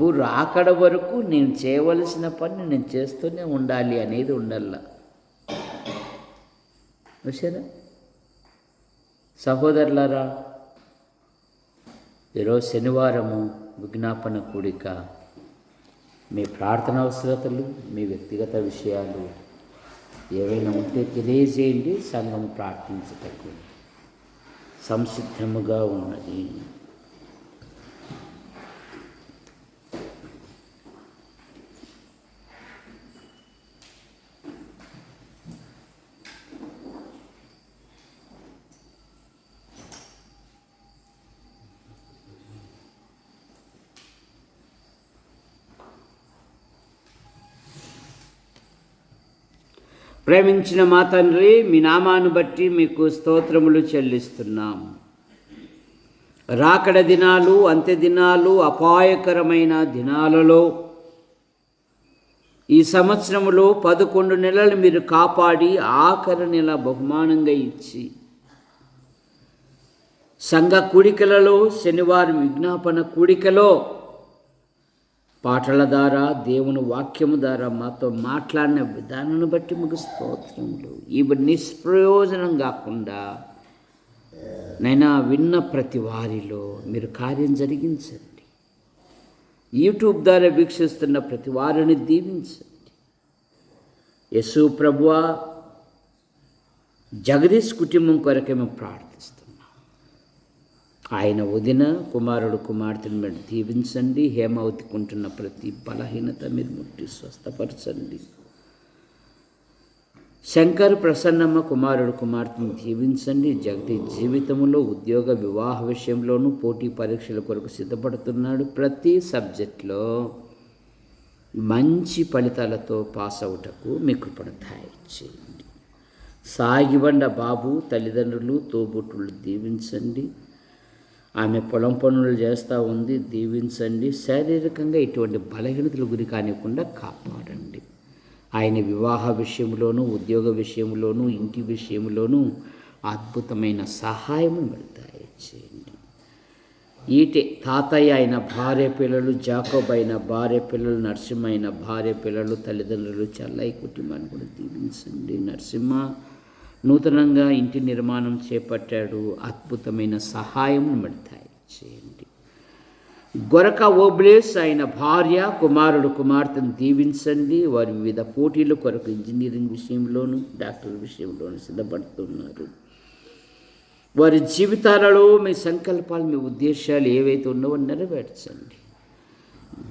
ప్రభు రాకడ వరకు నేను చేయవలసిన పని నేను చేస్తూనే ఉండాలి అనేది ఉండాల చూసారా సహోదరులారా ఈరోజు శనివారము విజ్ఞాపన కూడిక. మీ ప్రార్థన అవసరతలు మీ వ్యక్తిగత విషయాలు ఏవైనా ఉంటే తెలియజేయండి సంఘం ప్రార్థించటకు. సంసిద్ధముగా ఉన్నది. ప్రేమించిన మా తండ్రి మీ నామాను బట్టి మీకు స్తోత్రములు చెల్లిస్తున్నాం. రాకడ దినాలు అంత్య దినాలు అపాయకరమైన దినాలలో ఈ సంవత్సరములో పదకొండు నెలలు మీరు కాపాడి ఆఖరి నెల బహుమానంగా ఇచ్చి సంఘ కూడికలలో శనివారం విజ్ఞాపన కూడికలో పాటల ద్వారా దేవుని వాక్యము ద్వారా మాతో మాట్లాడిన విధానాన్ని బట్టి మీకు స్తోత్రములు. ఇవి నిష్ప్రయోజనం కాకుండా నైనా విన్న ప్రతి వారిలో మీరు కార్యం జరిగించండి. యూట్యూబ్ ద్వారా వీక్షిస్తున్న ప్రతి వారిని దీవించండి. యశు ప్రభువ జగదీష్ కుటుంబం కొరకే మేము ప్రార్థిస్తాం. ఆయన వదిన కుమారుడు కుమార్తెను మీరు దీవించండి హేమావతికుంటున్న ప్రతి బలహీనత మీరు ముట్టి స్వస్థపరచండి. శంకర్ ప్రసన్నమ్మ కుమారుడు కుమార్తెను దీవించండి. జగతి జీవితంలో ఉద్యోగ వివాహ విషయంలోనూ పోటీ పరీక్షల కొరకు సిద్ధపడుతున్నాడు. ప్రతి సబ్జెక్ట్లో మంచి ఫలితాలతో పాస్ అవుటకు మీ కృపను చేయండి సాగిబండ బాబు తల్లిదండ్రులు తోబుట్టులు దీవించండి. ఆమె పొలం పనులు చేస్తూ ఉంది దీవించండి. శారీరకంగా ఇటువంటి బలహీనతలు గురి కానివ్వకుండా కాపాడండి. ఆయన వివాహ విషయంలోనూ ఉద్యోగ విషయంలోనూ ఇంటి విషయంలోనూ అద్భుతమైన సహాయం వెళ్తాయి. చేయండి. ఈటే తాతయ్య అయిన భార్య పిల్లలు జాకోబ్ అయిన భార్య పిల్లలు నరసింహ అయిన భార్య పిల్లలు తల్లిదండ్రులు చల్లయ్య కుటుంబాన్ని కూడా దీవించండి. నరసింహ నూతనంగా ఇంటి నిర్మాణం చేపట్టాడు అద్భుతమైన సహాయం పెడతాయి చేయండి. గొరక ఓబ్లేస్ ఆయన భార్య కుమారుడు కుమార్తెను దీవించండి. వారి వివిధ పోటీల కొరకు ఇంజనీరింగ్ విషయంలోనూ డాక్టర్ విషయంలోనూ సిద్ధపడుతున్నారు. వారి జీవితాలలో మీ సంకల్పాలు మీ ఉద్దేశాలు ఏవైతే ఉన్నావో నెరవేర్చండి.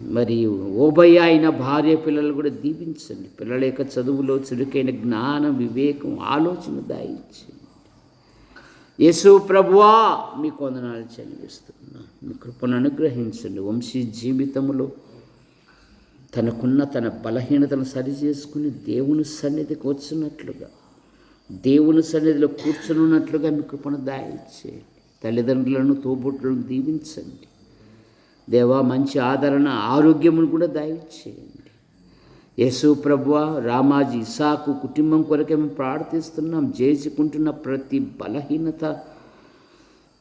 మరి ఓబయ్య అయిన భార్య పిల్లలు కూడా దీవించండి. పిల్లల యొక్క చదువులో చురుకైన జ్ఞానం వివేకం ఆలోచన దాయించండి. యేసు ప్రభువా మీ కొందనాలు చెల్లిస్తున్నా మీ కృపను అనుగ్రహించండి. వంశీ జీవితంలో తనకున్న తన బలహీనతను సరిచేసుకుని దేవుని సన్నిధికి వచ్చినట్లుగా దేవుని సన్నిధిలో కూర్చున్నట్లుగా మీ కృపను దాయించండి. తల్లిదండ్రులను తోబుట్లను దీవించండి. దేవా మంచి ఆదరణ ఆరోగ్యమును కూడా దయచేయండి. యేసు ప్రభువ రామాజీ ఇసాకు కుటుంబం కొరకే మేము ప్రార్థిస్తున్నాం. చేసుకుంటున్న ప్రతి బలహీనత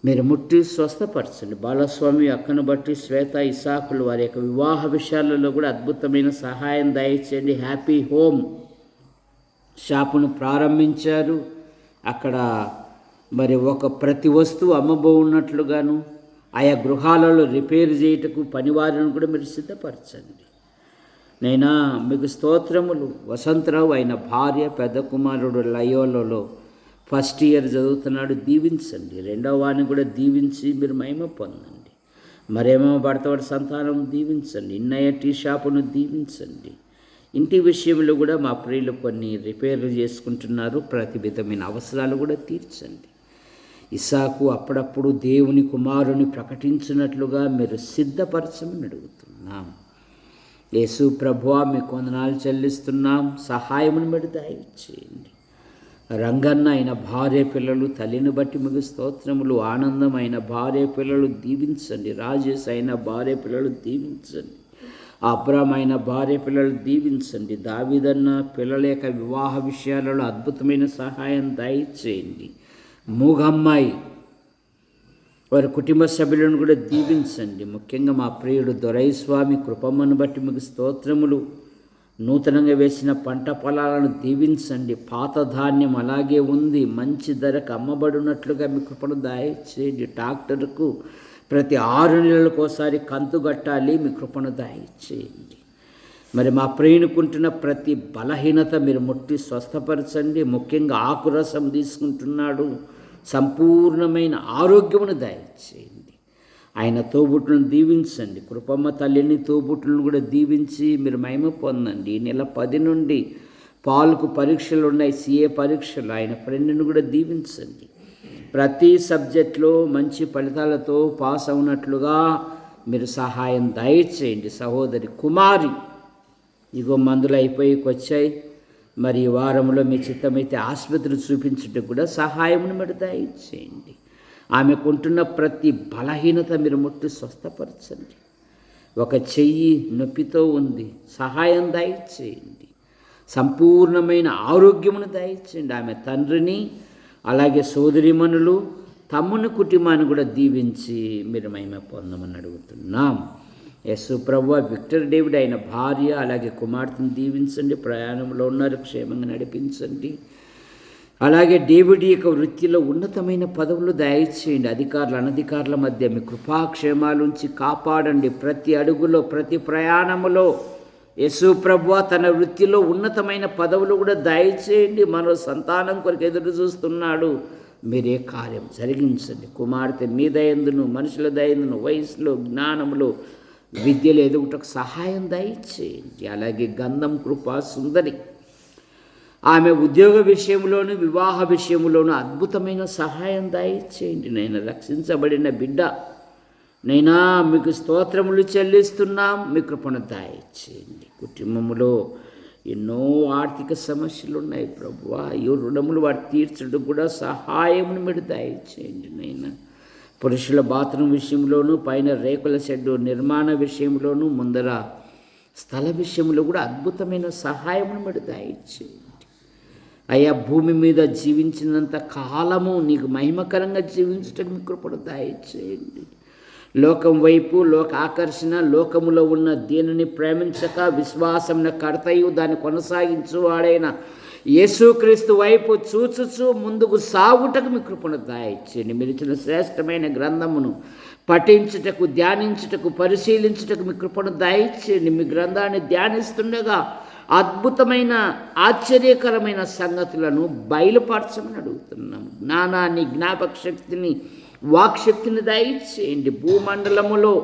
మీరు ముట్టి స్వస్థపరచండి. బాలస్వామి అక్కను బట్టి శ్వేత ఇసాకులు వారి యొక్క వివాహ విషయాలలో కూడా అద్భుతమైన సహాయం దయచేయండి. హ్యాపీ హోమ్ షాపును ప్రారంభించారు. అక్కడ మరి ఒక ప్రతి వస్తువు అమ్మబో ఉన్నట్లుగాను ఆయా గృహాలలో రిపేర్ చేయుటకు పనివారిని కూడా మీరు సిద్ధపరచండి. నైనా మీకు స్తోత్రములు. వసంతరావు ఆయన భార్య పెద్ద కుమారుడు లయోలలో ఫస్ట్ ఇయర్ చదువుతున్నాడు దీవించండి. రెండవ వాడిని కూడా దీవించి మీరు మహిమ పొందండి. మరేమో భర్తవాడి సంతానం దీవించండి. ఇన్నయ్య టీ షాపును దీవించండి. ఇంటి విషయంలో కూడా మా ప్రియులు కొన్ని రిపేర్లు చేసుకుంటున్నారు. ప్రతి విధమైన అవసరాలు కూడా తీర్చండి. ఇసాకు అప్పుడప్పుడు దేవుని కుమారుని ప్రకటించినట్లుగా మీరు సిద్ధపరచమని అడుగుతున్నాం. యేసు ప్రభువా మీ కొందనాలు చెల్లిస్తున్నాం. సహాయమును మీరు దయచేయండి. రంగన్న అయిన భార్య పిల్లలు తల్లిని బట్టి మీకు స్తోత్రములు. ఆనందమైన భార్య పిల్లలు దీవించండి. రాజేష్ అయిన భార్య పిల్లలు దీవించండి. అబ్రమైన భార్య పిల్లలు దీవించండి. దావిదన్న పిల్లల యొక్క వివాహ విషయాలలో అద్భుతమైన సహాయం దయచేయండి. మూగమ్మాయి. వారి కుటుంబ సభ్యులను కూడా దీవించండి. ముఖ్యంగా మా ప్రియుడు దొరైస్వామి కృపమ్మను బట్టి మీకు స్తోత్రములు. నూతనంగా వేసిన పంట పొలాలను దీవించండి. పాత ధాన్యం అలాగే ఉంది. మంచి ధరకు అమ్మబడినట్లుగా మీ కృపను దాయిచ్చేయండి డాక్టర్కు ప్రతి ఆరు నెలలకు ఒకసారి కంతు కట్టాలి. మీ కృపను దాయిచ్చేయండి మరి మా ప్రేణుకుంటున్న ప్రతి బలహీనత మీరు ముట్టి స్వస్థపరచండి. ముఖ్యంగా ఆకురసం తీసుకుంటున్నాడు. సంపూర్ణమైన ఆరోగ్యమును దయచేయండి. ఆయన తోబుట్టులను దీవించండి. కృపమ్మ తల్లిని తోబుట్టులను కూడా దీవించి మీరు మహిమ పొందండి. ఈ నెల పది నుండి పాలకు పరీక్షలు ఉన్నాయి సిఏ పరీక్షలు. ఆయన ఫ్రెండ్ని కూడా దీవించండి. ప్రతి సబ్జెక్ట్లో మంచి ఫలితాలతో పాస్ అవునట్లుగా మీరు సహాయం దయచేయండి. సహోదరి కుమారి ఇగో మందులు అయిపోయి వచ్చాయి మరి వారంలో మీ చిత్తమైతే ఆసుపత్రి చూపించుటకు కూడా సహాయమును మీరు దయచేయండి ఆమెకుంటున్న ప్రతి బలహీనత మీరు ముట్టి స్వస్థపరచండి. ఒక చెయ్యి నొప్పితో ఉంది సహాయం దయచేయండి. సంపూర్ణమైన ఆరోగ్యమును దయచేయండి. ఆమె తండ్రిని అలాగే సోదరిమణులు తమ్ముని కుటుంబాన్ని కూడా దీవించి మీరు మేమే పొందమని అడుగుతున్నాం. యస్సు ప్రభు విక్టర్ డేవిడ్ అయిన భార్య అలాగే కుమార్తెను దీవించండి ప్రయాణంలో ఉన్నారు క్షేమంగా నడిపించండి. అలాగే డేవిడ్ యొక్క వృత్తిలో ఉన్నతమైన పదవులు దయచేయండి. అధికారులు అనధికారుల మధ్య మీ కృపాక్షేమాలుంచి కాపాడండి. ప్రతి అడుగులో ప్రతి ప్రయాణములో యశు ప్రభు తన వృత్తిలో ఉన్నతమైన పదవులు కూడా దయచేయండి. మరో సంతానం కొరకు ఎదురు చూస్తున్నాడు. మీరే కార్యం జరిగించండి. కుమార్తె మీ దయందును మనుషుల దయందును వయసులో జ్ఞానములో విద్యలు ఎదుగుటకు సహాయం దయచేయండి. అలాగే గంధం కృపా సుందరి. ఆమె ఉద్యోగ విషయంలోను వివాహ విషయంలోను అద్భుతమైన సహాయం దయచేయండి. నేను రక్షించబడిన బిడ్డ. నైనా మీకు స్తోత్రములు చెల్లిస్తున్నాం మీ కృపను దయచేయండి. కుటుంబంలో ఎన్నో ఆర్థిక సమస్యలు ఉన్నాయి ప్రభు ఈ రుణములు వాటి తీర్చడం కూడా సహాయమును మీరు దయచేయండి నైనా. పురుషుల బాత్రూమ్ విషయంలోనూ పైన రేకుల షెడ్డు నిర్మాణ విషయంలోనూ ముందర స్థల విషయంలో కూడా అద్భుతమైన సహాయమును మీరు దయచేయండి. అయ్యా భూమి మీద జీవించినంత కాలము నీకు మహిమకరంగా జీవించటం మీ కృపను దయచేయండి. లోకం వైపు లోక ఆకర్షణ లోకములో ఉన్న దీనిని ప్రేమించక విశ్వాసం కర్తయు దాన్ని కొనసాగించు వాడైన యేసుక్రీస్తు వైపు చూచుచు ముందుకు సాగుటకు మీ కృపను దాయిచ్చండి మీరు ఇచ్చిన శ్రేష్టమైన గ్రంథమును పఠించుటకు ధ్యానించుటకు పరిశీలించుటకు మీ కృపను దాయిచ్చండి మీ గ్రంథాన్ని ధ్యానిస్తుండగా అద్భుతమైన ఆశ్చర్యకరమైన సంగతులను బయలుపరచమని అడుగుతున్నాము జ్ఞానాన్ని జ్ఞాపక శక్తిని వాక్శక్తిని దయచేయండి భూమండలములో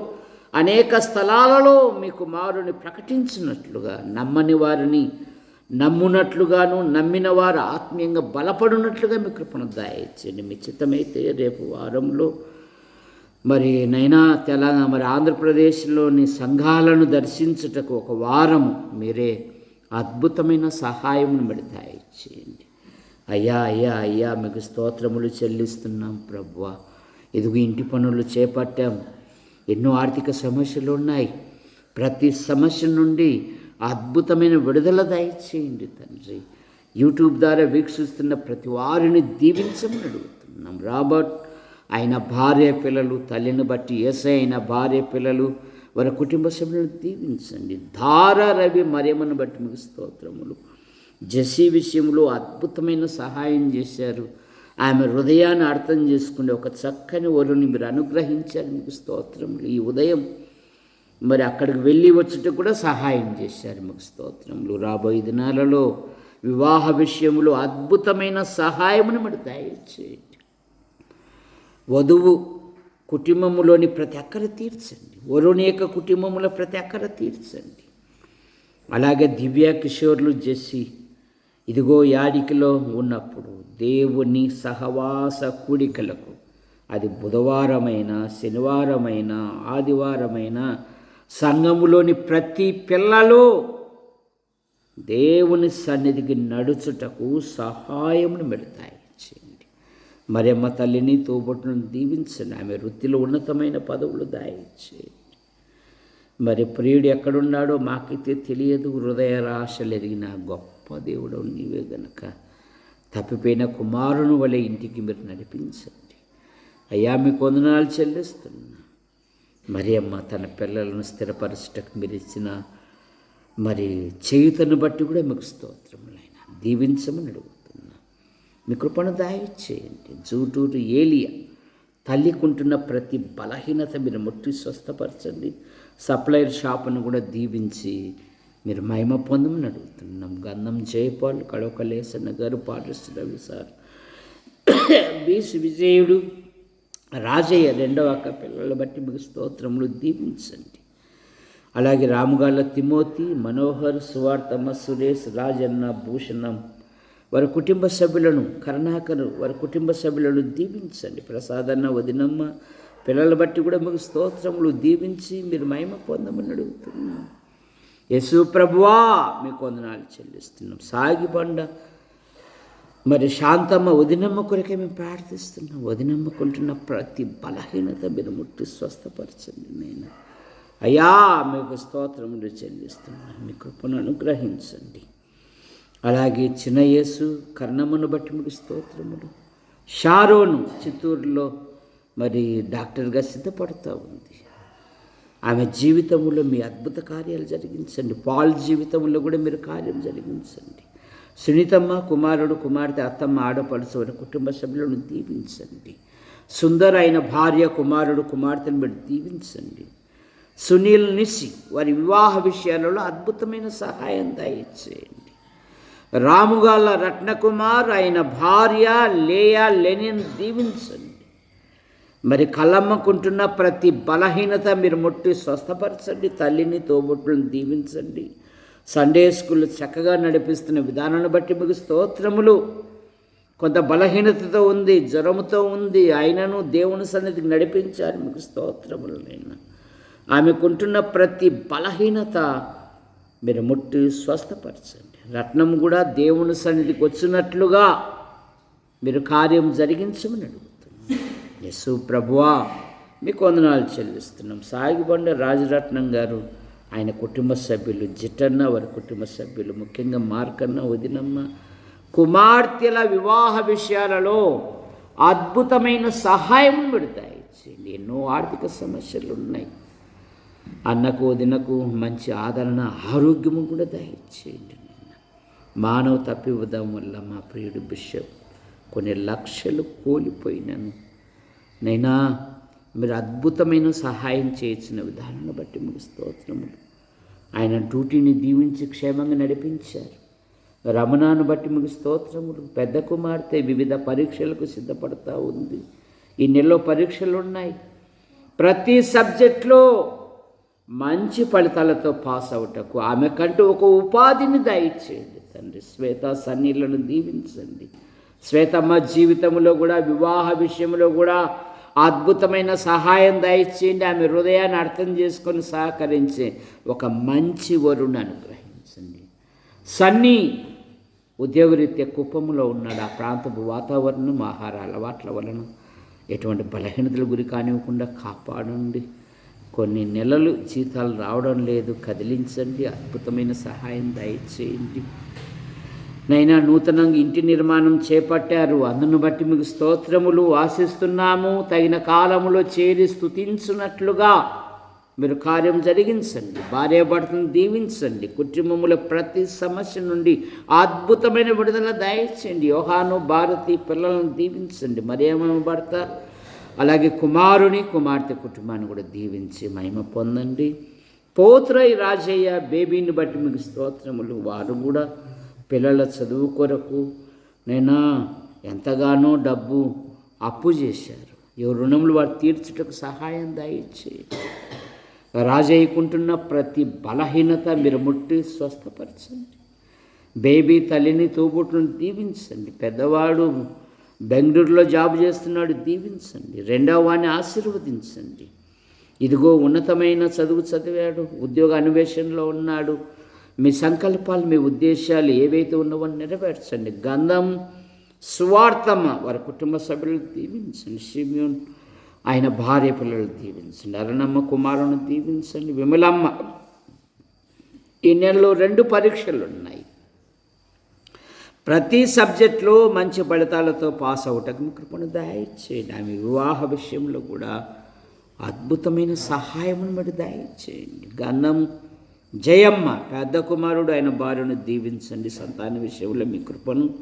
అనేక స్థలాలలో మీ కుమారుని ప్రకటించినట్లుగా నమ్మని వారిని నమ్మునట్లుగాను నమ్మిన వారు ఆత్మీయంగా బలపడినట్లుగా మీ కృపను దాయించండి మీ చిత్తమైతే రేపు వారంలో మరి నైనా తెలంగాణ మరి ఆంధ్రప్రదేశ్లోని సంఘాలను దర్శించుటకు ఒక వారం మీరే అద్భుతమైన సహాయమును మరి దాయించేయండి. అయ్యా అయ్యా అయ్యా మీకు స్తోత్రములు చెల్లిస్తున్నాం ప్రభు ఇదిగో ఇంటి పనులు చేపట్టాం. ఎన్నో ఆర్థిక సమస్యలు ఉన్నాయి. ప్రతి సమస్య నుండి అద్భుతమైన విడుదల దయచేయండి తండ్రి. యూట్యూబ్ ద్వారా వీక్షిస్తున్న ప్రతి వారిని దీవించమని అడుగుతున్నాం. రాబర్ట్ ఆయన భార్య పిల్లలు తల్లిని బట్టి ఎస్ఐ అయిన భార్య పిల్లలు వారి కుటుంబ సభ్యులను దీవించండి. ధార రవి మరేమను బట్టి మీకు స్తోత్రములు. జెస్సీ విషయంలో అద్భుతమైన సహాయం చేశారు. ఆమె హృదయాన్ని అర్థం చేసుకునే ఒక చక్కని వరుని మీరు అనుగ్రహించారు మీకు స్తోత్రములు. ఈ ఉదయం మరి అక్కడికి వెళ్ళి వచ్చుట కూడా సహాయం చేశారు మీకు స్తోత్రములు. రాబోయే దినాలలో వివాహ విషయంలో అద్భుతమైన సహాయమును మరి దయచేయండి. వధువు కుటుంబములోని ప్రతి అక్కర తీర్చండి. వరుణి యొక్క కుటుంబముల ప్రతి అక్కర తీర్చండి. అలాగే దివ్య కిషోర్లు జెస్సి ఇదిగో యాడికిలో ఉన్నప్పుడు దేవుని సహవాస కూడికలకు అది బుధవారమైన శనివారమైన ఆదివారమైన సంఘములోని ప్రతి పిల్లలు దేవుని సన్నిధికి నడుచుటకు సహాయమును పెడతాయి చేయండి. మరెమ్మ తల్లిని తోబొట్టును దీవించండి ఆమె వృత్తిలో ఉన్నతమైన పదవులు దాయించేయండి. మరి ప్రియుడు ఎక్కడున్నాడో మాకైతే తెలియదు. హృదయ రాశలు ఎరిగిన గొప్ప దేవుడు నీవే గనక. తప్పిపోయిన కుమారుని వలె ఇంటికి మీరు నడిపించండి. అయ్యా మీకు వందనాలు చెల్లిస్తున్నా. మరి అమ్మ తన పిల్లలను స్థిరపరచటకు మీరు ఇచ్చిన మరి చేయుతను బట్టి కూడా మీకు స్తోత్రములైన దీవించమని అడుగుతున్నా. మీ కృపను దాయిచ్చేయండి జూటూరు ఏలియా తల్లికుంటున్న ప్రతి బలహీనత మీరు ముట్టి స్వస్థపరచండి. సప్లైర్ షాపును కూడా దీవించి మీరు మహిమ పొందమని అడుగుతున్నాం. గంధం జయపాల్ కడవకలేసన్న గారు పాటిస్తున్నవి సార్. బీస్ విజయుడు రాజయ్య రెండవ అక్క పిల్లల బట్టి మీకు స్తోత్రములు దీవించండి. అలాగే రాముగాళ్ళ తిమోతి మనోహర్ సువార్తమ్మ సురేష్ రాజన్న భూషణం వారి కుటుంబ సభ్యులను కరుణాకరు వారి కుటుంబ సభ్యులను దీవించండి. ప్రసాదన్న వదినమ్మ పిల్లల బట్టి కూడా మీకు స్తోత్రములు దీవించి మీరు మహిమ పొందమని అడుగుతున్నాం. యశు ప్రభువా మీకు వందనాలు చెల్లిస్తున్నాం. సాగిబండ మరి శాంతమ్మ వదినమ్మ కొరకే మేము ప్రార్థిస్తున్నాం. వదినమ్మకుంటున్న ప్రతి బలహీనత మీరు ముట్టి స్వస్థపరచండి నేను. అయ్యా మీకు స్తోత్రములు చెల్లిస్తున్నాను. మీ కృపను అనుగ్రహించండి. అలాగే చిన్న యేసు కర్ణమును బట్టి మీకు స్తోత్రములు. షారోను చిత్తూరులో మరి డాక్టర్గా సిద్ధపడుతూ ఉంది. ఆమె జీవితంలో మీ అద్భుత కార్యాలు జరిగించండి. పాల్ జీవితంలో కూడా మీరు కార్యం జరిగించండి. సునీతమ్మ కుమారుడు కుమార్తె అత్తమ్మ ఆడపడుచు వారి కుటుంబ సభ్యులను దీవించండి. సుందర అయిన భార్య కుమారుడు కుమార్తెను మీరు దీవించండి. సునీల్ నిసి వారి వివాహ విషయాలలో అద్భుతమైన సహాయం దయచేయండి. రాముగాల రత్నకుమార్ ఆయన భార్య లేయా లెనిన్ దీవించండి. మరి కలమ్మకుంటున్న ప్రతి బలహీనత మీరు ముట్టి స్వస్థపరచండి. తల్లిని తోబుట్టులను దీవించండి. సండే స్కూల్ చక్కగా నడిపిస్తున్న విధానాన్ని బట్టి మీకు స్తోత్రములు. కొంత బలహీనతతో ఉంది జ్వరముతో ఉంది ఆయనను దేవుని సన్నిధికి నడిపించారు మీకు స్తోత్రములు నేను. ఆమెకుంటున్న ప్రతి బలహీనత మీరు ముట్టి స్వస్థపరచండి. రత్నం కూడా దేవుని సన్నిధికి వచ్చినట్లుగా మీరు కార్యం జరిగించమని అడుగుతున్నాం యశు ప్రభువా మీకు వందనాలు చెల్లిస్తున్నాం. సాగిబండ రాజరత్నం గారు ఆయన కుటుంబ సభ్యులు జిటన్న వారి కుటుంబ సభ్యులు ముఖ్యంగా మార్కన్న వదినమ్మ. కుమార్తెల వివాహ విషయాలలో అద్భుతమైన సహాయం పెడతాయి. ఎన్నో ఆర్థిక సమస్యలు ఉన్నాయి అన్నకు వదినకు మంచి ఆదరణ ఆరోగ్యము కూడా దయచేయండి మానవ తప్పివ్వడం వల్ల మా ప్రియుడు బిషప్ కొన్ని లక్షలు కోల్పోయినాను. నైనా మీరు అద్భుతమైన సహాయం చేసిన విధానాన్ని బట్టి మీకు స్తోత్రములు. ఆయన డ్యూటీని దీవించి క్షేమంగా నడిపించారు. రమణాను బట్టి మీకు స్తోత్రములు. పెద్ద కుమార్తె వివిధ పరీక్షలకు సిద్ధపడతా ఉంది. ఈ నెలలో పరీక్షలు ఉన్నాయి ప్రతి సబ్జెక్ట్లో మంచి ఫలితాలతో పాస్ అవుటకు ఆమె కంటూ ఒక ఉపాధిని దయచేయండి. తండ్రి శ్వేత సన్నీళ్ళను దీవించండి. శ్వేతమ్మ జీవితంలో కూడా వివాహ విషయంలో కూడా అద్భుతమైన సహాయం దయచేయండి. ఆమె హృదయాన్ని అర్థం చేసుకొని సహకరించే ఒక మంచి వరుణ్ అనుగ్రహించండి. సన్నీ ఉద్యోగరీత్యా కుప్పంలో ఉన్నాడు. ఆ ప్రాంతపు వాతావరణం ఆహార అలవాట్ల వలన ఎటువంటి బలహీనతల గురి కానివ్వకుండా కాపాడండి. కొన్ని నెలలు జీతాలు రావడం లేదు. కదిలించండి. అద్భుతమైన సహాయం దయచేయండి. నైనా నూతనంగా ఇంటి నిర్మాణం చేపట్టారు. అందును బట్టి మీకు స్తోత్రములు ఆశిస్తున్నాము. తగిన కాలములో చేరి స్థుతించున్నట్లుగా మీరు కార్యం జరిగించండి. భార్యాభర్తను దీవించండి. కుటుంబముల ప్రతి సమస్య నుండి అద్భుతమైన విడుదల దయచేయండి. యోహాను భారతి పిల్లలను దీవించండి. మరేమో భర్త అలాగే కుమారుని కుమార్తె కుటుంబాన్ని కూడా దీవించి మహిమ పొందండి. పోత్రై రాజయ్య బేబీని బట్టి మీకు స్తోత్రములు. వారు కూడా పిల్లల చదువు కొరకు నైనా ఎంతగానో డబ్బు అప్పు చేశారు. ఈ రుణములు వారు తీర్చుటకు సహాయం దాయిచ్చి రాజయ్యకుంటున్న ప్రతి బలహీనత మీరు ముట్టి స్వస్థపరచండి. బేబీ తల్లిని తోబుట్టును దీవించండి. పెద్దవాడు బెంగళూరులో జాబ్ చేస్తున్నాడు దీవించండి. రెండవ వాడిని ఆశీర్వదించండి. ఇదిగో ఉన్నతమైన చదువు చదివాడు ఉద్యోగ అన్వేషణలో ఉన్నాడు మీ సంకల్పాలు మీ ఉద్దేశాలు ఏవైతే ఉన్నవో నెరవేర్చండి. గంధం స్వార్థమ్మ వారి కుటుంబ సభ్యులు దీవించండి. షిమ్యూన్ ఆయన భార్య పిల్లలు దీవించండి. అరణమ్మ కుమారుని దీవించండి. విమలమ్మ ఈ నెలలో రెండు పరీక్షలు ఉన్నాయి. ప్రతి సబ్జెక్టులో మంచి ఫలితాలతో పాస్ అవుటకు మీ కృపను దయచేయండి. ఆమె వివాహ విషయంలో కూడా అద్భుతమైన సహాయమును మీరు దయచేయండి. గంధం జయమ్మ పెద్ద కుమారుడు ఆయన భార్యను దీవించండి సంతాన విషయంలో మీ కృపను.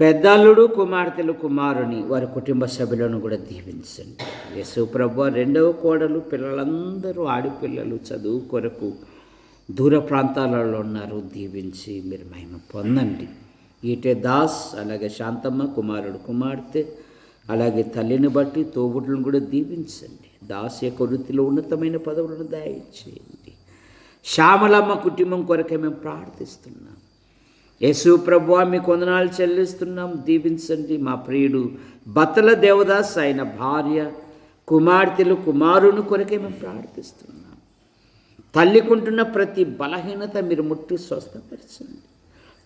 పెద్దల్లుడు కుమార్తెలు కుమారుని వారి కుటుంబ సభ్యులను కూడా దీవించండి. యేసు ప్రభు రెండవ కోడలు పిల్లలందరూ ఆడపిల్లలు చదువు కొరకు దూర ప్రాంతాలలో ఉన్నారు. దీవించి మీరు మహిమ పొందండి. ఈటే దాస్ అలాగే శాంతమ్మ కుమారుడు కుమార్తె అలాగే తల్లిని బట్టి తోబుట్లను కూడా దీవించండి. దాస్ యొక్క వృత్తిలో ఉన్నతమైన పదవులను దాయించేయండి. శ్యామలమ్మ కుటుంబం కొరకే మేము ప్రార్థిస్తున్నాం. యేసు ప్రభు మీ కొందనాలు చెల్లిస్తున్నాం. దీవించండి మా ప్రియుడు బతల దేవదాస్ ఆయన భార్య కుమార్తెలు కుమారుని కొరకే మేము ప్రార్థిస్తున్నాం. తల్లికుంటున్న ప్రతి బలహీనత మీరు ముట్టి స్వస్థపరచండి.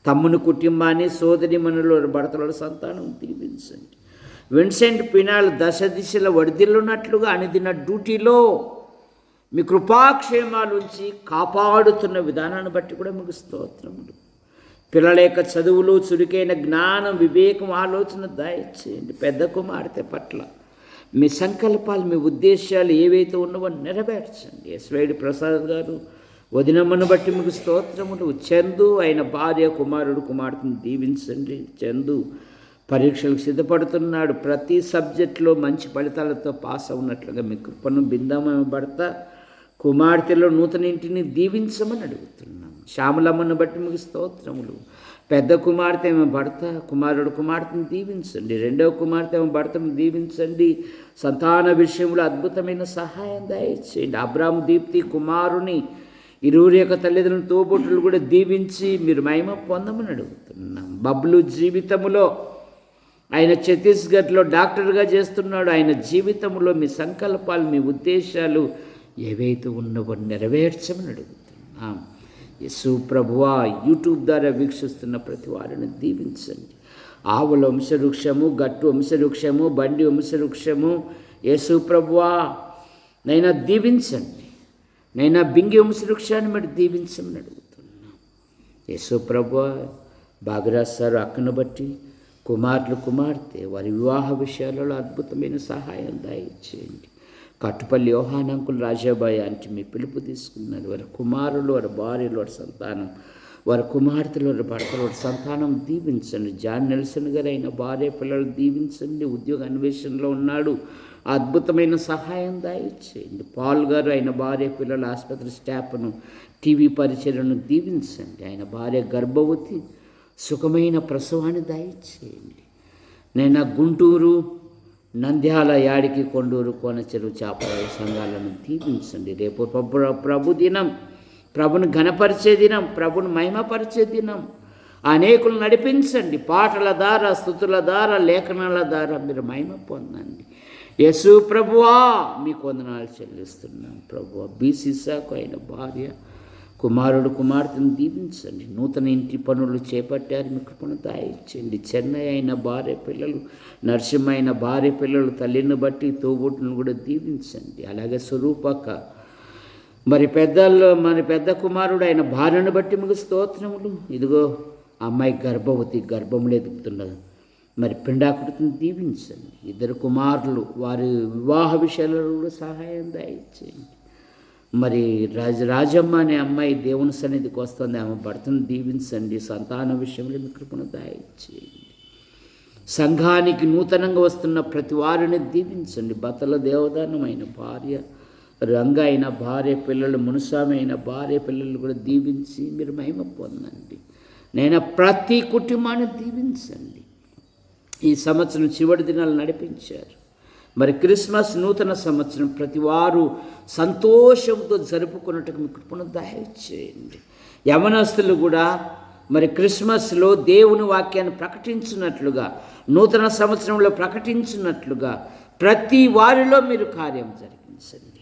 తమ్ముని కుటుంబాన్ని సోదరి మనులు భర్తల సంతానం దీవించండి. విన్సెంట్ పినాల్ దశ దిశల వడిదిల్లున్నట్లుగా అనిదిన డ్యూటీలో మీ కృపాక్షేమాలుంచి కాపాడుతున్న విధానాన్ని బట్టి కూడా మీకు స్తోత్రములు. పిల్లల యొక్క చదువులు చురుకైన జ్ఞానం వివేకం ఆలోచన దయచేయండి. పెద్ద కుమార్తె పట్ల మీ సంకల్పాలు మీ ఉద్దేశాలు ఏవైతే ఉన్నవో నెరవేర్చండి. ఎస్వైడి ప్రసాద్ గారు వదినమ్మను బట్టి మీకు స్తోత్రములు. చందు ఆయన భార్య కుమారుడు కుమార్తెను దీవించండి. చందు పరీక్షలకు సిద్ధపడుతున్నాడు. ప్రతి సబ్జెక్టులో మంచి ఫలితాలతో పాస్ అవునట్లుగా మీ కృపను బిందామని కుమార్తెలో నూతన ఇంటిని దీవించమని అడుగుతున్నాం. శ్యామలమ్మను బట్టి మీకు స్తోత్రములు. పెద్ద కుమార్తె ఏమో భర్త కుమారుడు కుమార్తెను దీవించండి. రెండవ కుమార్తె ఏమో భర్తను దీవించండి. సంతాన విషయంలో అద్భుతమైన సహాయం దయచేయండి. అబ్రాము దీప్తి కుమారుని ఇరువురి యొక్క తల్లిదండ్రులు తోబుట్టులు కూడా దీవించి మీరు మహిమ పొందమని అడుగుతున్నాం. బబ్లు జీవితములో ఆయన ఛత్తీస్గఢ్లో డాక్టర్గా చేస్తున్నాడు. ఆయన జీవితంలో మీ సంకల్పాలు మీ ఉద్దేశాలు ఏవైతే ఉన్నవో నెరవేర్చమని అడుగుతున్నాం యశు ప్రభువా యూట్యూబ్ ద్వారా వీక్షిస్తున్న ప్రతి వారిని దీవించండి. ఆవుల వంశవృక్షము గట్టు వంశవృక్షము బండి వంశవృక్షము యేసు ప్రభువా నైనా దీవించండి. నైనా బింగి వంశవృక్షాన్ని మీరు దీవించమని అడుగుతున్నాం యేసు ప్రభు బాగరాజ్ సార్ అక్కను బట్టి కుమారులు కుమార్తె వారి వివాహ విషయాలలో అద్భుతమైన సహాయం దయచేయండి. కట్టుపల్లి యోహానంకులు రాజాబాయి అంటే మీ పిలుపు తీసుకున్నారు. వారి కుమారులు వారి భార్యలు వారి సంతానం వారి కుమార్తెలు వారి భర్తలు వారి సంతానం దీవించండి. జాన్ నెల్సన్ గారు అయిన భార్య పిల్లలు దీవించండి. ఉద్యోగ అన్వేషణలో ఉన్నాడు. అద్భుతమైన సహాయం దాయిచ్చేయండి. పాల్ గారు ఆయన భార్య పిల్లల ఆసుపత్రి స్టాఫ్ను టీవీ పరిచయను దీవించండి. ఆయన భార్య గర్భవతి సుఖమైన ప్రసవాన్ని దాయిచ్చేయండి. నేను గుంటూరు నంద్యాల యాడికి కొండూరు కోనచెరు చేపల సంఘాలను దీవించండి. రేపు ప్రభు ప్రభు దినం ప్రభుని ఘనపరిచే దినం ప్రభుని మహిమపరిచే దినం. అనేకులు నడిపించండి. పాటల ద్వారా స్థుతుల ద్వారా లేఖనాల ద్వారా మీరు మహిమ పొందండి. యశు ప్రభువా మీ వందనాలు చెల్లిస్తున్నాం. ప్రభువా బీసీసాకు అయిన భార్య కుమారుడు కుమార్తెను దీవించండి. నూతన ఇంటి పనులు చేపట్టారు. మీ కృపను దాయిచ్చండి చెన్నై అయిన భార్య పిల్లలు నరసింహ అయిన భార్య పిల్లలు తల్లిని బట్టి తోబుట్టును కూడా దీవించండి. అలాగే స్వరూపక మరి పెద్దల్లో మరి పెద్ద కుమారుడు ఆయన భార్యను బట్టి మీకు స్తోత్రములు. ఇదిగో అమ్మాయి గర్భవతి గర్భములు ఎదుగుతున్నది. మరి పిండాకృతిని దీవించండి. ఇద్దరు కుమారులు వారి వివాహ విషయాలలో కూడా సహాయం దాయించండి మరి రాజ రాజమ్మ అనే అమ్మాయి దేవుని సన్నిధికి వస్తుంది ఆమె భర్తను దీవించండి సంతాన విషయంలో మీ కృపను సంఘానికి నూతనంగా వస్తున్న ప్రతి వారిని దీవించండి. బతల దేవదానమైన భార్య రంగ అయిన భార్య పిల్లలు మునుసామి అయిన భార్య పిల్లలు కూడా దీవించి మీరు మహిమ పొందండి. నేను ప్రతి కుటుంబాన్ని దీవించండి. ఈ సంవత్సరం చివరి దినాలు నడిపించారు. మరి క్రిస్మస్ నూతన సంవత్సరం ప్రతి వారు సంతోషంతో జరుపుకున్నట్టుకు మీ కృపను దయచేయండి. యవనస్తులు కూడా మరి క్రిస్మస్లో దేవుని వాక్యాన్ని ప్రకటించినట్లుగా నూతన సంవత్సరంలో ప్రకటించినట్లుగా ప్రతి వారిలో మీరు కార్యం జరిగించండి.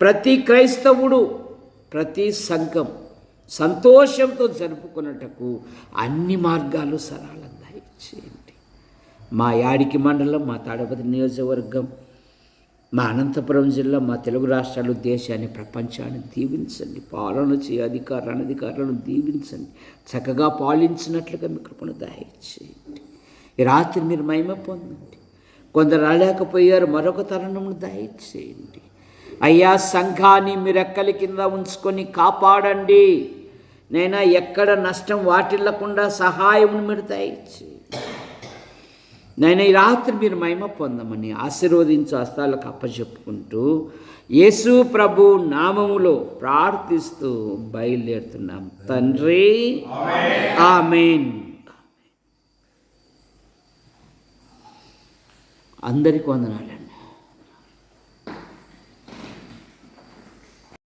ప్రతి క్రైస్తవుడు ప్రతి సంఘం సంతోషంతో జరుపుకున్నటకు అన్ని మార్గాలు సరళంగా చేయండి మా యాడికి మండలం మా తాడపతి నియోజకవర్గం మా అనంతపురం జిల్లా మా తెలుగు రాష్ట్రాలు దేశాన్ని ప్రపంచాన్ని దీవించండి. పాలన చేయ అధికారులు అనధికారులను దీవించండి. చక్కగా పాలించినట్లుగా మీ కృపను దయచేయండి. ఈ రాత్రి మీరు మహిమ పొందండి. కొందరు రాలేకపోయారు మరొక తరుణమును దయచేయండి. అయ్యా సంఘాన్ని మీరు ఎక్కలి కింద ఉంచుకొని కాపాడండి. నైనా ఎక్కడ నష్టం వాటిల్లకుండా సహాయం మీరు దయచేయండి. నేను ఈ రాత్రి మీరు మహిమ పొందమని ఆశీర్వదించు హస్తాలకు అప్పచెప్పుకుంటూ యేసు ప్రభు నామములో ప్రార్థిస్తూ బయలుదేరుతున్నాం. తండ్రి ఆమెన్. అందరికి వందనాలండి.